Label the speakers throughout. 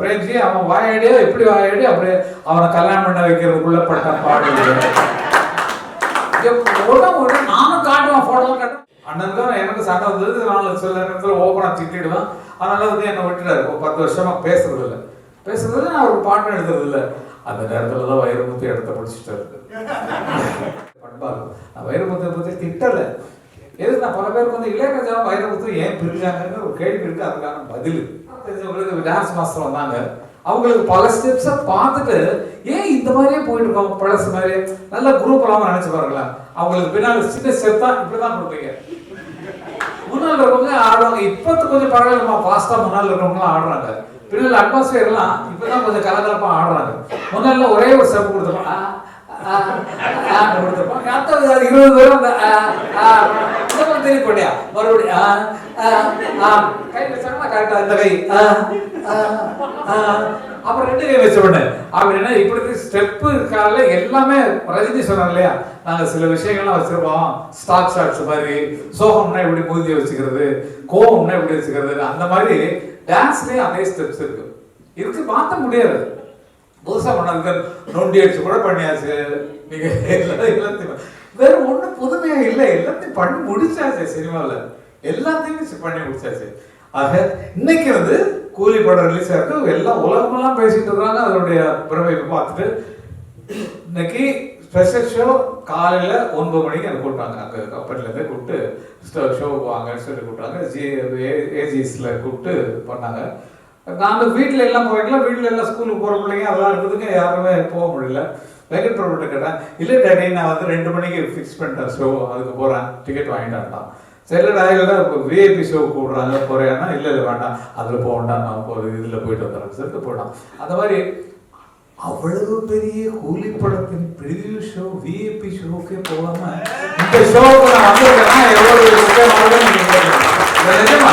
Speaker 1: பிரேம்ஜி அவன் வாயாடியோ எப்படி வாயாடி அப்படியே அவனை கல்யாணம் பண்ண வைக்கிறதுக்குள்ள பட்ட பாடு. நானும் காட்டுவேன் போட்டோ காட்டுவேன். அண்ணனுக்கும் எனக்கு சண்டை வந்தது நான் சில நேரத்தில் ஓப்பனாக திட்டிடுவேன். அதனால வந்து என்னை விட்டுட்டாரு. ஒரு பத்து வருஷமா பேசுறது இல்லை. பேசுறது இல்லை, நான் ஒரு பாட்டு எடுத்தது இல்லை. அந்த நேரத்துல தான் வைரமுத்து இடத்த பிடிச்சிட்டாரு. பண்பாடு. நான் வைரமுத்தை பற்றி திட்டலை. எது நான் பல பேருக்கு வந்து இளையராஜா வைரமுத்து ஏன் பிரிஞ்சாங்கன்னு ஒரு கேள்வி இருக்கு அதுக்கான பதில் இவங்களுக்கு டான்ஸ் மாஸ்டர் வந்தாங்க. அவங்களுக்கு பல ஸ்டெப்ஸை பார்த்துட்டு ஏன் இந்த மாதிரியே போயிட்டு இருக்கோம்? பழசு மாதிரி. நல்ல குரூப் எல்லாம் நினைச்சு பாருங்களேன் அவங்களுக்கு பின்னால் சின்ன ஸ்டெப் தான் இப்படிதான் கொடுப்பீங்க. முன்னால் இருக்கவங்க ஆடுவாங்க. இப்பத்து கொஞ்சம் பரவாயில்லமா ஃபாஸ்டா முன்னால் இருக்கவங்களாம் ஆடுறாங்க. பின்னால் அட்மாஸ்பியர் எல்லாம் இப்பதான் கொஞ்சம் கலகலப்பா ஆடுறாங்க. முன்னால ஒரே ஒரு ஸ்டெப் கொடுத்துருப்போம் கொடுத்துருப்போம் அடுத்த இருபது பேரும் அந்த ஆ, மறுபடியும் ஆ, ஆ, ஆ, கை வச்சாங்கன்னா கரெக்டா இந்த கை ஆ, அப்புறம் ரெண்டு கை வச்ச உடனே அப்படின்னா இப்படி ஸ்டெப்பு இருக்கால எல்லாமே ரஜினி சொன்னார் இல்லையா நாங்க சில விஷயங்கள்லாம் வச்சிருப்போம் ஸ்டாக் ஷாட்ஸ் மாதிரி சோகம்னா இப்படி மூஞ்சி வச்சுக்கிறது கோவம்னா இப்படி வச்சுக்கிறது அந்த மாதிரி டான்ஸ்லயே அதே ஸ்டெப்ஸ் இருக்கு இருக்கு மாத்த முடியாது புதுசா பண்ணாங்க நொண்டி அடிச்சு கூட பண்ணியாச்சு. நீங்க எல்லாத்தையும் வேற ஒண்ணும் புதுமையா இல்லை எல்லாத்தையும் பண்ணி முடிச்சாச்சு சினிமாவில். எல்லாத்தையும் பண்ணி முடிச்சாச்சு. ஆக இன்னைக்கு வந்து கூலி படம் ரிலீஸ் ஆயிருக்கு எல்லாம் உலகமெல்லாம் பேசிட்டு இருக்காங்க. அதனுடைய பிரமைப்பை பார்த்துட்டு இன்னைக்கு ஸ்பெஷல் ஷோ காலையில் ஒன்பது மணிக்கு எனக்கு கூப்பிட்டாங்க அங்க கப்பல்ல இருந்து கூப்பிட்டு ஷோ வாங்கன்னு சொல்லி கூப்பிட்டாங்க ஜி ஏஜிஸ்ல கூப்பிட்டு பண்ணாங்க. நாங்க வீட்டில் எல்லாம் போயிருக்கலாம் வீட்டில் எல்லாம் ஸ்கூலுக்கு போகிற பிள்ளைங்க அதெல்லாம் இருக்கிறதுக்கு யாருமே போக முடியல. வெங்கட் பிரபுட்ட கேட்டேன். இல்லை டேடி நான் வந்து ரெண்டு மணிக்கு ஃபிக்ஸ் பண்ணிட்டேன் ஷோ அதுக்கு போகிறேன் டிக்கெட் வாங்கிட்டான்டான் சரி இப்போ விஐபி ஷோ கூடுறாங்க போறேன்னா இல்லை இல்லை வேண்டாம். அதில் போக வேண்டாம். நான் ஒரு இதில் போயிட்டு வந்துடுறேன் சொல்லிட்டு போயிட்டான். அந்த மாதிரி அவ்வளவு பெரிய கூலி படத்தின் ப்ரிவியூ ஷோ விஐபி ஷோக்கே போகாம இந்த ஷோவுக்கு நான் வந்திருக்கேன்னா எவ்வளோ நிஜமா?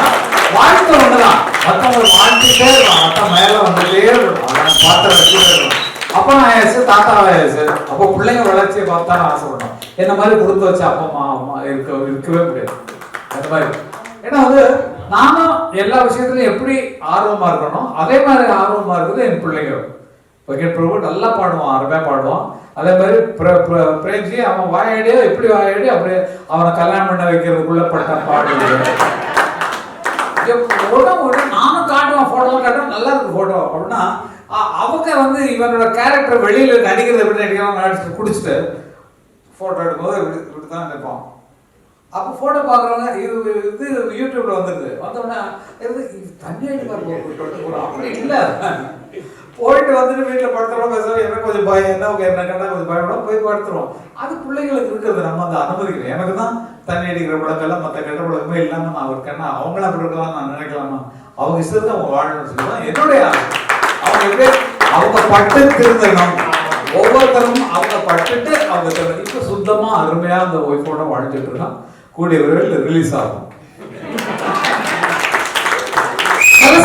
Speaker 1: வாழ்க்கை ஒண்ணுதான். மத்தவங்க வாழ்ந்துட்டே இருக்கலாம் மத்த மேல வந்துட்டே இருக்கணும் பாத்திரம் வச்சுட்டே இருக்கணும் அப்பா நான் ஆயாச்சு தாத்தா ஆயாச்சு அப்போ பிள்ளைங்க வளர்ச்சியை பார்த்தா நான் ஆசைப்படணும் என்ன மாதிரி கொடுத்து வச்ச அப்பா அம்மா அம்மா இருக்க இருக்கவே முடியாது. அந்த மாதிரி. ஏன்னா வந்து நானும் எல்லா விஷயத்துலையும் எப்படி ஆர்வமா இருக்கணும் அதே மாதிரி ஆர்வமா இருக்குது என் பிள்ளைங்க வெங்கட் பிரபு நல்லா பாடுவான் அருமையா பாடுவான். அதே மாதிரி பிர- பிர- பிரேம்ஜி அவன் வாயாடியோ எப்படி வாயாடி அப்படியே அவனை கல்யாணம் பண்ண வைக்கிறதுக்குள்ள பட்ட பாடு. உடனே உடனே நானும் காட்டுவேன் போட்டோ காட்டுவேன் நல்லா இருக்கு போட்டோ அப்படின்னா அவங்க வந்து இவனோட கேரக்டர் வெளியில் நடிக்கிறத எப்படி நடிக்கிறான் நடிச்சு குடிச்சிட்டு ஃபோட்டோ எடுக்கும்போது இப்படி இப்படி தான் நினைப்பான். அப்போ ஃபோட்டோ பார்க்குறவங்க இது இது யூடியூப்ல வந்துருது. வந்தோடனே இது இது தண்ணி அடிப்பார் அப்படி இல்லை. போயிட்டு வந்துட்டு வீட்டில் படுத்துறோம் பேசுறோம் என்ன கொஞ்சம் பயம் என்ன என்ன கேட்டால் கொஞ்சம் பயப்படும் போய் படுத்துருவோம். அது பிள்ளைங்களுக்கு இருக்கிறது நம்ம அந்த அனுமதிக்கிறோம் எனக்கு தான் தண்ணி அடிக்கிற பழக்கெல்லாம் மற்ற கெட்ட பழக்கமே இல்லாமல் நான் என்ன அவங்கள அப்படி இருக்கலாம் நான் நினைக்கலாமா? அவங்க இஷ்டத்தை அவங்க வாழணும்னு சொல்லலாம் என்னுடைய அவங்க எப்படி? அவங்க பட்டு திருந்தணும். ஒவ்வொருத்தரும் அவங்க பட்டுட்டு அவங்க திருந்தணும் இப்போ சுத்தமா அருமையா அந்த ஒய்ஃபோட வாழ்ந்துட்டு இருக்கான் கூடிய விரைவில் ரிலீஸ் ஆகும்.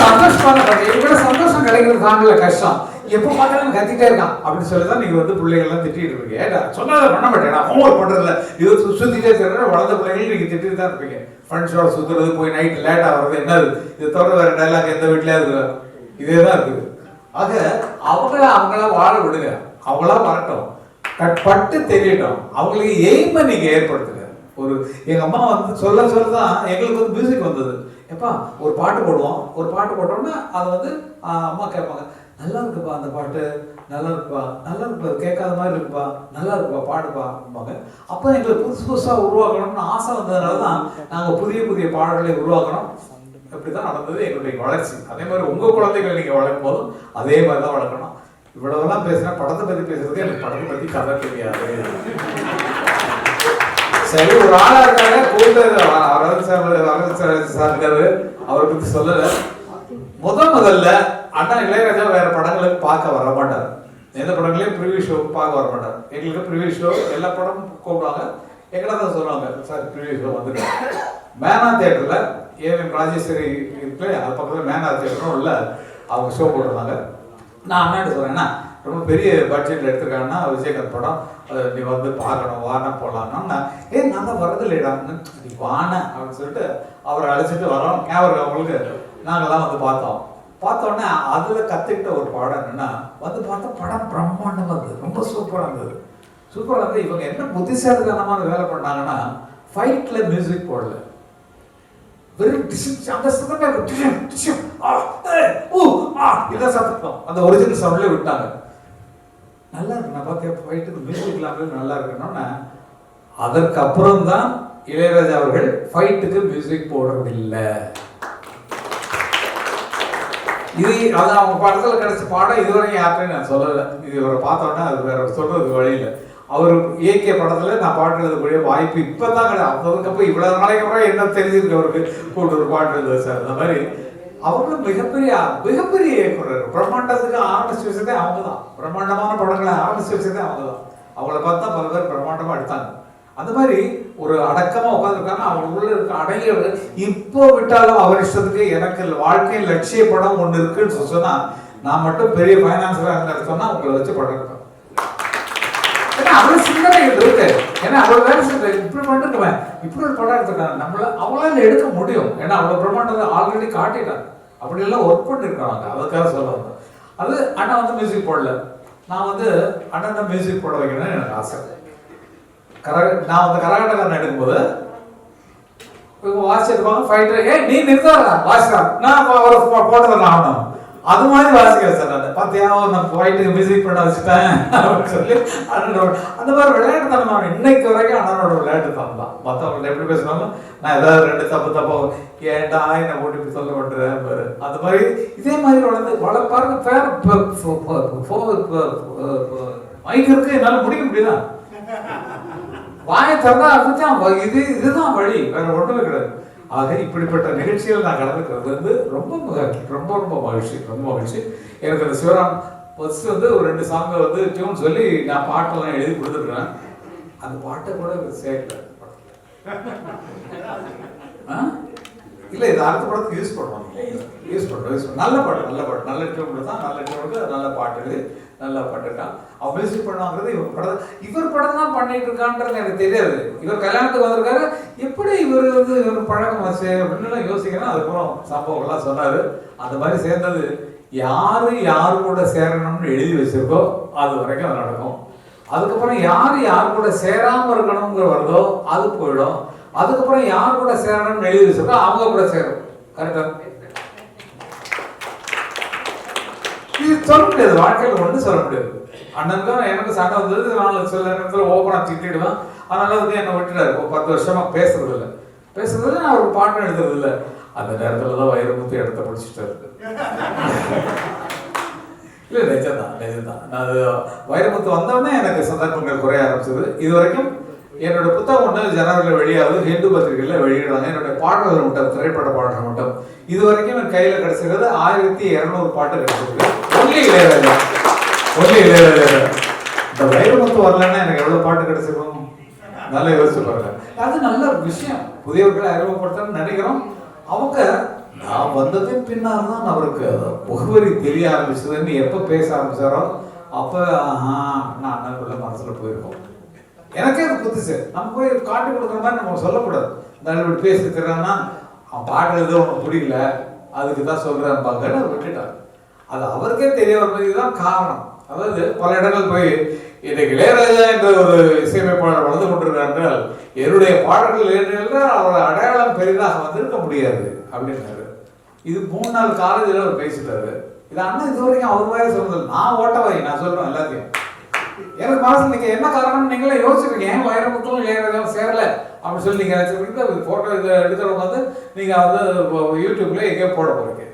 Speaker 1: சந்தோஷமான இவங்களோட சந்தோஷம் கிடைக்கிறது தாங்கல கஷ்டம். எப்போ பார்த்தாலும் கத்திட்டே இருக்கான். அப்படின்னு சொல்லி தான் நீங்க வந்து பிள்ளைகள்லாம் திட்டிட்டு இருக்கீங்க. ஏடா சொன்னதை பண்ண மாட்டேன் நான் ஹோம்ஒர்க் பண்றதில்ல இது சு- சுத்திட்டே இருக்கிற வளர்ந்த பிள்ளைகள் நீங்க திட்டிட்டு தான் இருப்பீங்க. ஃப்ரெண்ட்ஸோட சுத்துறது போய் நைட் லேட் ஆகுறது என்னது? இது தவிர வேற டைலாக் எந்த வீட்லயாவது இதே தான் இருக்குது. ஆக அவங்கள அவங்கள வாழ விடுங்க. அவங்களா வரட்டும். பட்டு தெரியட்டும். அவங்களுக்கு எய்மை நீங்க ஏற்படுத்துங்க. ஒரு எங்கள் அம்மா வந்து சொல்ல சொல்ல தான் எங்களுக்கு வந்து மியூசிக் வந்தது. எப்பா ஒரு பாட்டு போடுவோம். ஒரு பாட்டு போட்டோம்னா அதை வந்து அம்மா கேட்பாங்க நல்லா இருக்குப்பா அந்த பாட்டு. நல்லா இருப்பா நல்லா இருப்பா கேட்காத மாதிரி இருக்குப்பா. நல்லா இருப்பா பாடுப்பா. அப்படிம்பாங்க அப்போ எங்களுக்கு புதுசு புதுசாக உருவாக்கணும்னு ஆசை வந்ததுனால தான் நாங்கள் புதிய புதிய பாடல்களை உருவாக்கணும். இப்படி தான் நடந்தது எங்களுடைய வளர்ச்சி. அதே மாதிரி உங்கள் குழந்தைகளை நீங்கள் வளர்க்கும் போதும் அதே மாதிரி தான் வளர்க்கணும். இவ்வளவுலாம் பேசினா படத்தை பற்றி பேசுறது எனக்கு படத்தை பற்றி கதை தெரியாது. சரி ஒரு ஆளா இருக்காங்க. கூட்டர் வரது சார் வரது சார் சார் இருக்காரு அவரை பத்தி சொல்லல. முதல் முதல்ல அண்ணா இளையராஜா வேற படங்களுக்கு பார்க்க வர மாட்டார். எந்த படங்களையும் ப்ரிவியூ ஷோ பார்க்க வர மாட்டார். எங்களுக்கு ப்ரிவியூ ஷோ எல்லா படமும் கூப்பிடுவாங்க. எங்களை தான் சொல்லுவாங்க சார் ப்ரிவியூ ஷோ வந்துருக்காங்க மேனா தேட்டர்ல ஏவிஎம் ராஜேஸ்வரி இருக்கு அது பக்கத்தில் மேனா தேட்டரும் இல்லை. அவங்க ஷோ போட்டிருந்தாங்க. நான் அண்ணாட்டு சொல்றேன் ரொம்ப பெரிய பட்ஜெட்ல எடுத்திருக்காங்கன்னா விஜயகாந்த் படம் அதை நீ வந்து பார்க்கணும் வானா போடலாம்னா ஏ நான் தான் வரது இல்லைடா நீ வான அப்படின்னு சொல்லிட்டு அவரை அழைச்சிட்டு வரோம். ஞாபகம் அவங்களுக்கு நாங்கள்லாம் வந்து பார்த்தோம். பார்த்தோன்னே அதில் கற்றுக்கிட்ட ஒரு பாடம் என்னன்னா வந்து பார்த்தா படம் பிரம்மாண்டமாக இருந்தது ரொம்ப சூப்பராக இருந்தது. சூப்பராக இருந்தது. இவங்க என்ன புத்திசாலித்தனமான வேலை பண்ணாங்கன்னா ஃபைட்டில் மியூசிக் போடல. வெறும் அந்த சத்தமே இதான் சத்தம். அந்த ஒரிஜினல் சவுண்ட்லேயே விட்டாங்க. நல்லா இருக்கு. நான் பார்த்து போயிட்டு மியூசிக் நல்லா இருக்கணும்னா அதற்கப்புறம் தான் இளையராஜா அவர்கள் ஃபைட்டுக்கு மியூசிக் போடுறதில்லை. இது அது அவங்க படத்தில் கிடைச்ச பாடம் இதுவரைக்கும் யார்ட்டையும் நான் சொல்லலை. இது இவரை பார்த்தோன்னா அது வேற சொல்றது வழியில் அவர் இயக்கிய படத்துல நான் பாட்டு எழுதக்கூடிய வாய்ப்பு இப்பதான் கிடையாது அதுக்கப்புறம் இவ்வளவு நாளைக்கு அப்புறம் என்ன தெரிஞ்சிருக்கு அவருக்கு? கூட்டு ஒரு பாட்டு எழுதுவது சார். அந்த மாதிரி அவங்களும் மிகப்பெரிய மிகப்பெரிய இயக்குனர் பிரம்மாண்டத்துக்கு ஆரம்பிச்சு வச்சதே அவங்க தான் பிரம்மாண்டமான படங்களை ஆரம்பிச்சு வச்சதே அவங்க தான் அவங்கள பார்த்தா பல பேர் பிரம்மாண்டமாக எடுத்தாங்க. அந்த மாதிரி ஒரு அடக்கமா உட்காந்துருக்காங்க அவங்களுக்குள்ள இருக்க அடங்கிய இப்போ விட்டாலும் அவர் இஷ்டத்துக்கு எனக்கு வாழ்க்கையில் லட்சிய படம் ஒண்ணு இருக்குன்னு சொன்னா நான் மட்டும் பெரிய ஃபைனான்சரா இருந்தா சொன்னா உங்களை வச்சு படம் எடுப்பேன். ஏன்னா அவ்வளவு சிந்தனைகள் இருக்கு ஏன்னா அவ்வளவு வேலை செஞ்சு இப்படி பண்ணிருக்கேன் இப்படி ஒரு படம் எடுத்துருக்காங்க. நம்மள அவங்களால எடுக்க முடியும். ஏன்னா அவ்வளவு பிரம்மாண்டத்தை ஆல்ரெடி காட்டிட்டாங்க. அப்படி எல்லாம் ஒர்க் பண்ணிருக்காங்க. அதுக்காக சொல்ல வந்தேன் அது அண்ணா வந்து மியூசிக் போடல. நான் வந்து அண்ணன் மியூசிக் போட வைக்கணும்னு எனக்கு ஆசை. கர நான் வந்து கரகாட்டக்காரன் எடுக்கும்போது இவங்க வாசிச்சிருப்பாங்க ஃபைட்டர் ஏ நீ நிறுத்தாடா வாசிக்கலாம் நான் அவரை போட்டதில்ல ஆகணும் அது மாதிரி வாசிக்கிறேன் சார் நான். பார்த்தியா நான் போயிட்டு மியூசிக் பண்ண வச்சுட்டேன் அப்படின்னு சொல்லி அண்ணனோட அந்த மாதிரி விளையாட்டு தானே நான் இன்னைக்கு வரைக்கும் அண்ணனோட விளையாட்டு தனம் தான். மற்றவங்கள்ட்ட எப்படி பேசினாலும் நான் ஏதாவது ரெண்டு தப்பு தப்பா ஏன்டா என்னை ஓட்டி சொல்ல மாட்டேறேன் பாரு. அந்த மாதிரி இதே மாதிரி வளர்ந்து வள பாருங்க பேர் மைக் இருக்கு என்னால் முடிக்க முடியுதா வாயை திறந்தா அதுதான் இது இதுதான் வழி. வேற ஒன்றுமே கிடையாது. ஆக இப்படிப்பட்ட நிகழ்ச்சிகள் நான் கலந்துக்கிறது வந்து ரொம்ப மகிழ்ச்சி ரொம்ப ரொம்ப மகிழ்ச்சி ரொம்ப மகிழ்ச்சி. எனக்கு அந்த சிவராம் ஃபர்ஸ்ட் வந்து ஒரு ரெண்டு சாங்கை வந்து டியூன் சொல்லி நான் பாட்டெல்லாம் எழுதி கொடுத்துருக்கேன். அந்த பாட்டை கூட சேர்க்கல. ஆ? இது அடுத்த படத்துக்கு யூஸ் பண்ணுவாங்க. யூஸ் பண்ணுறோம் யூஸ் நல்ல பாட்டு நல்ல பாட்டு. நல்ல டியூன் தான் நல்ல டியூனுக்கு நல்ல பாட்டு எழுதி நல்லா பாட்டுருக்கான் அவன் பண்ணுவாங்கிறது இவர் படம். இவர் படம் தான் பண்ணிட்டு இருக்கான்றது எனக்கு தெரியாது. இவர் கல்யாணத்துக்கு வந்திருக்காரு. எப்படி இவர் வந்து இவர் பழக்கம் வச்சு அப்படின்னு யோசிக்கிறேன். அதுக்கப்புறம் சம்பவங்கள்லாம் சொன்னாரு. அந்த மாதிரி சேர்ந்தது யார் யார் கூட சேரணும்னு எழுதி வச்சிருக்கோ அது வரைக்கும் அது நடக்கும். அதுக்கப்புறம் யார் யார் கூட சேராமல் இருக்கணுங்கிற வருதோ அது போயிடும். அதுக்கப்புறம் யார் கூட சேரணும்னு எழுதி வச்சிருக்கோ அவங்க கூட சேரும். கரெக்டாக இது சொல்ல முடியாது வாழ்க்கையில் ஒண்ணு சொல்ல முடியாது அண்ணன் தான் எனக்கு சண்டை வந்தது நான் சில நேரத்தில் ஓப்பனாக திட்டிடுவேன். அதனால வந்து என்னை விட்டுட்டாரு ஒரு பத்து வருஷமா பேசுறது இல்லை. பேசுறது நான் ஒரு பாட்டு எழுதுறது இல்லை. அந்த நேரத்தில் தான் வைரமுத்து இடத்த பிடிச்சிட்டாரு இல்லை நிஜம்தான் நிஜம்தான். நான் அது வைரமுத்து வந்தோடனே எனக்கு சந்தர்ப்பங்கள் குறைய ஆரம்பிச்சது. இது வரைக்கும் என்னோட புத்தகம் ஒன்று ஜனவரியில் வெளியாகுது. ஹிந்து பத்திரிகையில் வெளியிடுவாங்க என்னோட பாடல்கள் மட்டும் திரைப்பட பாடல்கள் மட்டும். இது வரைக்கும் என் கையில் கிடைச்சிருக்கிறது ஆயிரத்தி இரநூறு பாட்டு கிடைச்சிருக்கு. ஒன்லி இளையராஜா. ஒன்லி இளையராஜா. இந்த வைரமுத்து வரலன்னா எனக்கு எவ்வளவு பாட்டு கிடைச்சிருக்கும்? நல்லா யோசிச்சு பாருங்க. அது நல்ல விஷயம். புதியவர்களை அறிமுகப்படுத்தணும்னு நினைக்கிறோம். அவங்க நான் வந்ததின் பின்னால் தான் அவருக்கு முகவரி தெரிய ஆரம்பிச்சதுன்னு எப்போ பேச ஆரம்பிச்சாரோ அப்போ ஆஹா நான் அண்ணனுக்குள்ள மனசுல போயிருக்கோம். எனக்கே அது புதுசு. நம்ம போய் காட்டி கொடுக்குற மாதிரி நம்ம சொல்லக்கூடாது. இந்த இப்படி பேசி அவன் பாட்டு எழுத உனக்கு புரியல அதுக்கு தான் சொல்கிறேன் பாங்கன்னு அவர் விட்டுட்டார். அது அவருக்கே தெரிய வந்தது தான் காரணம். அதாவது பல இடங்கள் போய் இன்னைக்கு இளையராஜா என்ற ஒரு இசையமைப்பாளர் வளர்ந்து கொண்டிருக்கிறார் என்றால் என்னுடைய பாடல்கள் என்றால் அவர் அடையாளம் பெரிதாக வந்திருக்க முடியாது அப்படின்னாரு இது மூணு நாள் காலேஜில் அவர் பேசிட்டாரு. இது அண்ணன் இது வரைக்கும் அவர் மாதிரி சொல்றது நான் ஓட்டவாய் நான் சொல்றேன் எல்லாத்தையும். எனக்கு மாசம் நீங்க என்ன காரணம் நீங்களே யோசிச்சிருக்கீங்க. ஏன் வைரமுத்தும் ஏன் சேரல அப்படின்னு சொல்லி நீங்க நினைச்சிருக்கீங்க போட்டோ இதை எடுக்கிறவங்க வந்து நீங்க வந்து யூடியூப்ல எங்கேயோ போட போறீங்க.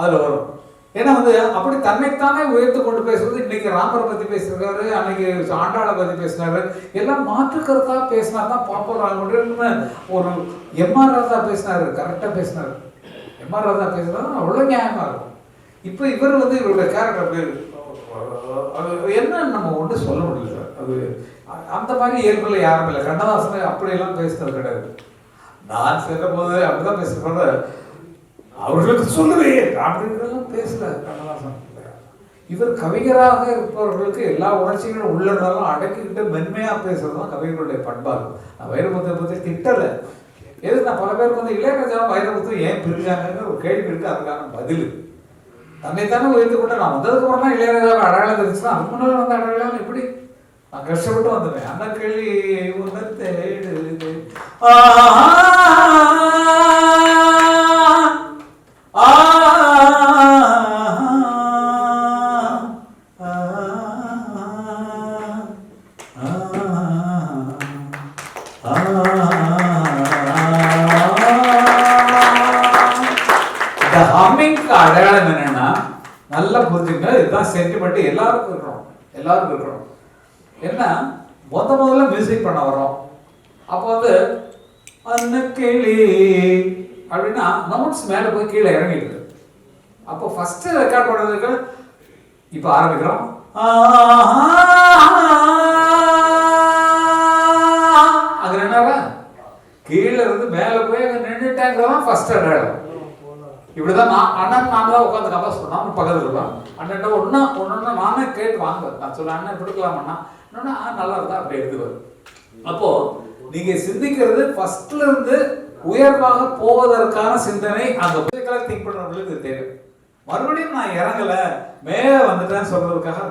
Speaker 1: அதுல வரும். ஏன்னா வந்து அப்படி தன்னைத்தானே உயர்த்து கொண்டு பேசுறது இன்னைக்கு ராமரை பத்தி பேசுறாரு அன்னைக்கு ஆண்டாளை பத்தி பேசினாரு எல்லாம் மாற்று கருத்தா பேசினா தான் பாப்புலர் ஆக ஒரு எம்ஆர் ராதா பேசினாரு கரெக்டா பேசினாரு. எம்ஆர் ராதா பேசினா அவ்வளவு நியாயமா இருக்கும். இப்போ இவர் வந்து இவருடைய கேரக்டர் அப்படி என்னன்னு என்ன நம்ம ஒன்றும் சொல்ல முடியல. சார் அது அ- அந்த மாதிரி இயல்புல யாரும் இல்லை. கண்ணதாசன் அப்படியெல்லாம் பேசுறது கிடையாது. நான் செல்லும் போது அப்படிதான் பேசுறப்ப அவர்களுக்கு சொல்லுவே அப்படின்றதெல்லாம் பேசல கண்ணதாசன். இவர் கவிஞராக இருப்பவர்களுக்கு எல்லா உணர்ச்சிகளும் உள்ள இருந்தாலும் அடக்கிக்கிட்டு மென்மையாக பேசுறது தான் கவிஞர்களுடைய பண்பாடு. நான் வைரமுத்தை பற்றி திட்டலை. எது நான் பல பேருக்கு வந்து இளையராஜா வைரமுத்து ஏன் பிரிஞ்சாங்கன்னு ஒரு கேள்வி இருக்கு அதுக்கான பதில். தன்னைத்தானே உயர்த்து கொண்டு நான் வந்ததுக்கு அப்புறம் தான் இளையராஜாவை அடையாளம் தெரிஞ்சுன்னா அதுக்கு முன்னாடி வந்த அடையாளம் எப்படி? நான் கஷ்டப்பட்டு வந்தேன் அந்த கேள்வி உன்னை தேடு. ஆஹா, சென்டிமெண்ட் எல்லாருக்கும் இருக்கிறோம் எல்லாருக்கும் இருக்கிறோம் என்ன முத முதல்ல மியூசிக் பண்ண வரோம் அப்போ வந்து அந்த கிளி அப்படின்னா நோட்ஸ் மேலே போய் கீழே இறங்கிடுது அப்போ ஃபர்ஸ்ட் ரெக்கார்ட் பண்ணுறதுக்கு இப்போ ஆரம்பிக்கிறோம் அது என்னவா கீழே இருந்து மேலே போய் அங்கே நின்றுட்டாங்கிறதான் ஃபர்ஸ்ட் அடையாளம் இப்படிதான் நான் அண்ணன் நான் தான் உட்காந்து கதை பண்ணோம் பக்கத்துல இருப்பான் அண்ணன் ஒன்னா ஒன்னொன்னு நானே கேட்டு வாங்குவேன். நான் சொல்ல அண்ணன் கொடுக்கலாமண்ணா? அண்ணா ஆ நல்லா இருந்தா அப்படி எடுத்துக்குவேன் அப்போ நீங்க சிந்திக்கிறது ஃபர்ஸ்ட்ல இருந்து உயர்வாக போவதற்கான சிந்தனை அந்த பிசிக்கலா திங்க் பண்றவங்களுக்கு தேவை. மறுபடியும் நான் இறங்கல மேல வந்துட்டேன்னு சொல்றதுக்காக